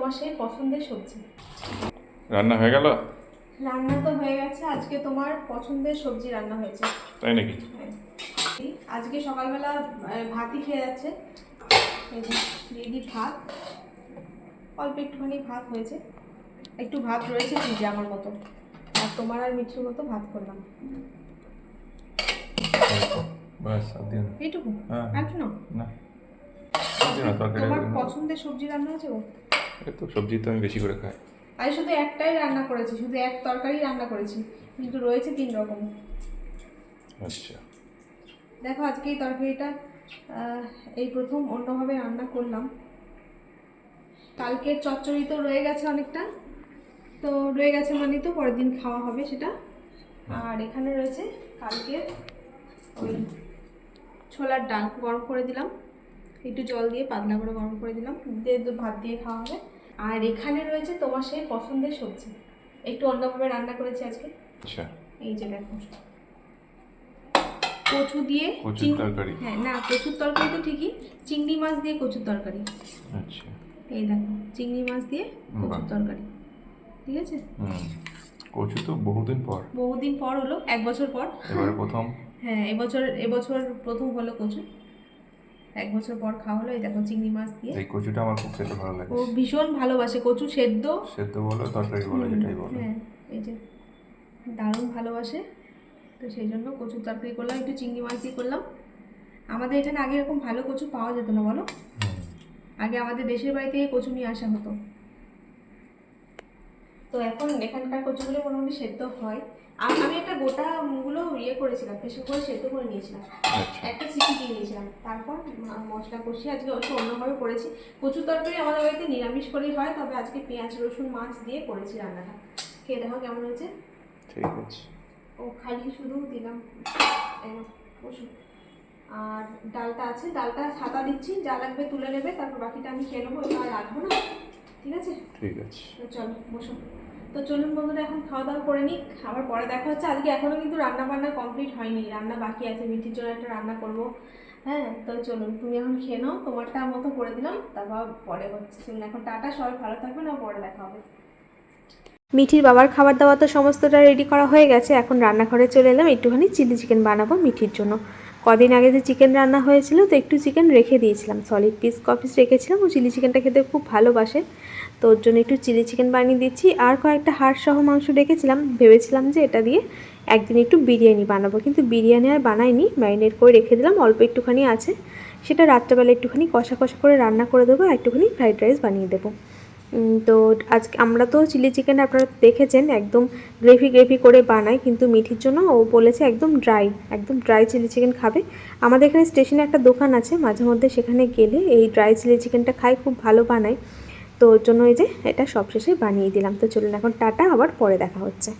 তোমার সেই পছন্দের সবজি। রান্না হয়ে গেল? রান্না তো হয়ে গেছে আজকে তোমার পছন্দের সবজি রান্না হয়েছে। তাই নাকি? হ্যাঁ। আজকে সকালবেলা ভাতই খেয়ে যাচ্ছে। এই যে দিয়ে দিই ভাত। অল্প একটুখানি ভাত হয়েছে। একটু ভাত রয়েছে ফ্রিজে আমার মতো। আর তোমার আর মিঠির মতো ভাত করলাম। এইটুকু? হ্যাঁ। না? না। আর না তোমার। পছন্দের সবজি রান্না আছে তো সবজি তো আমি বেশি করে খাই। আমি শুধু একটাই রান্না করেছি শুধু এক তরকারি রান্না করেছি কিন্তু রয়েছে তিন রকম। আচ্ছা। দেখো আজকে এই তরকারিটা এই প্রথম অন্যভাবে রান্না করলাম। কালকের চচ্চড়ি তো রয়ে গেছে অনেকটা। তো রয়ে গেছে মানে তো পরের দিন খাওয়া হবে সেটা। আর এখানে রয়েছে কালকের ওই ছোলার ডাল গরম করে দিলাম। একটু জল দিয়ে পাতলা করে গরম করে দিলাম দিয়ে ভাত দিয়ে খাওয়া হবে। আর এখানে রয়েছে তোমার সেই পছন্দের সবজি। একটু অন্যভাবে রান্না করেছি আজকে। আচ্ছা। এই যে দেখো। কচু দিয়ে কচুর তরকারি। হ্যাঁ না কচুর তরকারি তো ঠিকই। চিংড়ি মাছ দিয়ে কচুর তরকারি। আচ্ছা। এই দেখো চিংড়ি মাছ দিয়ে কচুর তরকারি। ঠিক আছে? কচু তো বহুদিন পর। বহুদিন পর হলো এক বছর পর। এবারে প্রথম? হ্যাঁ এবছর এবছর প্রথম হলো কচু। এক বছর পর খাওয়া হলো এই দেখো চিংড়ি মাছ দিয়ে। এই কচুটা আমার খুব খেতে ভালো লাগে। ও ভীষণ ভালোবাসে কচু সেদ্ধ। সেদ্ধ বলো তরকারি বলো যেটাই বলো। হ্যাঁ এই যে দারুণ ভালোবাসে। তো সেই জন্য কচুর তরকারি করলাম একটু চিংড়ি মাছ দিয়ে করলাম। আমাদের এখানে আগে এরকম ভালো কচু পাওয়া যেত না বলো? আগে আমাদের দেশের বাড়ি থেকে কচু নিয়ে আসা হতো। তো এখন এখানকার কচুগুলো মোটামুটি সেদ্ধ হয়। আর আমি একটা গোটা গুলো ইয়ে করেছিলাম প্রেশার করে সেদ্ধ করে নিয়েছিলাম। আচ্ছা। একটা সিটি দিয়ে নিয়েছিলাম। তারপর মশলা কষিয়ে আজকে একটু অন্যভাবে করেছি। কচুর তরকারি আমাদের বাড়িতে নিরামিষ করেই হয় তবে আজকে পেঁয়াজ রসুন মাছ দিয়ে করেছি রান্নাটা। খেয়ে দেখো কেমন হয়েছে? ঠিক আছে। ও খালি শুধু দিলাম বসো আর ডালটা আছে ডালটা ছাতা দিচ্ছি যা লাগবে তুলে নেবে তারপর বাকিটা আমি খেয়ে নেব এটা আর রাখব না? ঠিক আছে? ঠিক আছে। তো চলো বসো। তো চলুন বন্ধুরা, এখন খাওয়া দাওয়া করে নিই আবার পরে দেখা হচ্ছে। আজকে এখনও কিন্তু রান্না বান্না কমপ্লিট হয়নি। রান্না বাকি আছে। মিঠির জন্য একটা রান্না করব। হ্যাঁ তো চলুন, তুমি এখন খেয়ে নাও। তোমারটা মতো করে দিলাম। তারপর পরে হচ্ছে। চলুন, এখন টাটা। সবাই ভালো থাকবেন আর পরে দেখা হবে। মিঠির বাবার খাবার দাবার তো সমস্তটা রেডি করা হয়ে গেছে। এখন রান্নাঘরে চলে এলাম। একটুখানি চিলি চিকেন বানাবো মিঠির জন্য। কদিন আগে যে চিকেন রান্না হয়েছিল, তো একটু চিকেন রেখে দিয়েছিলাম। সলিড পিস কপিস রেখেছিলাম, ও চিলি চিকেনটা খেতে খুব ভালোবাসে। তো ওর জন্য একটু চিলি চিকেন বানিয়ে দিচ্ছি। আর কয়েকটা হাড় সহ মাংস রেখেছিলাম, ভেবেছিলাম যে এটা দিয়ে একদিন একটু বিরিয়ানি বানাবো। কিন্তু বিরিয়ানি আর বানাইনি ম্যারিনেট করে রেখে দিলাম, অল্প একটুখানি আছে। সেটা রাত্রেবেলা একটুখানি কষা কষা করে রান্না করে দেবো আর একটুখানি ফ্রাইড রাইস বানিয়ে দেবো। তো আজ আমরা তো চিলি চিকেন আপনারা দেখেছেন, একদম গ্রেভি গ্রেভি করে বানাই কিন্তু মিঠির জন্য ও বলেছে একদম ড্রাই একদম ড্রাই চিলি চিকেন খাবে। আমাদের এখানে স্টেশনে একটা দোকান আছে, মাঝে মধ্যে সেখানে গেলে এই ড্রাই চিলি চিকেনটা খাই খুব ভালো বানায়। তো ওর জন্য এই যে এটা সবশেষে বানিয়ে দিলাম। তো চলুন এখন টাটা, আবার পরে দেখা হচ্ছে।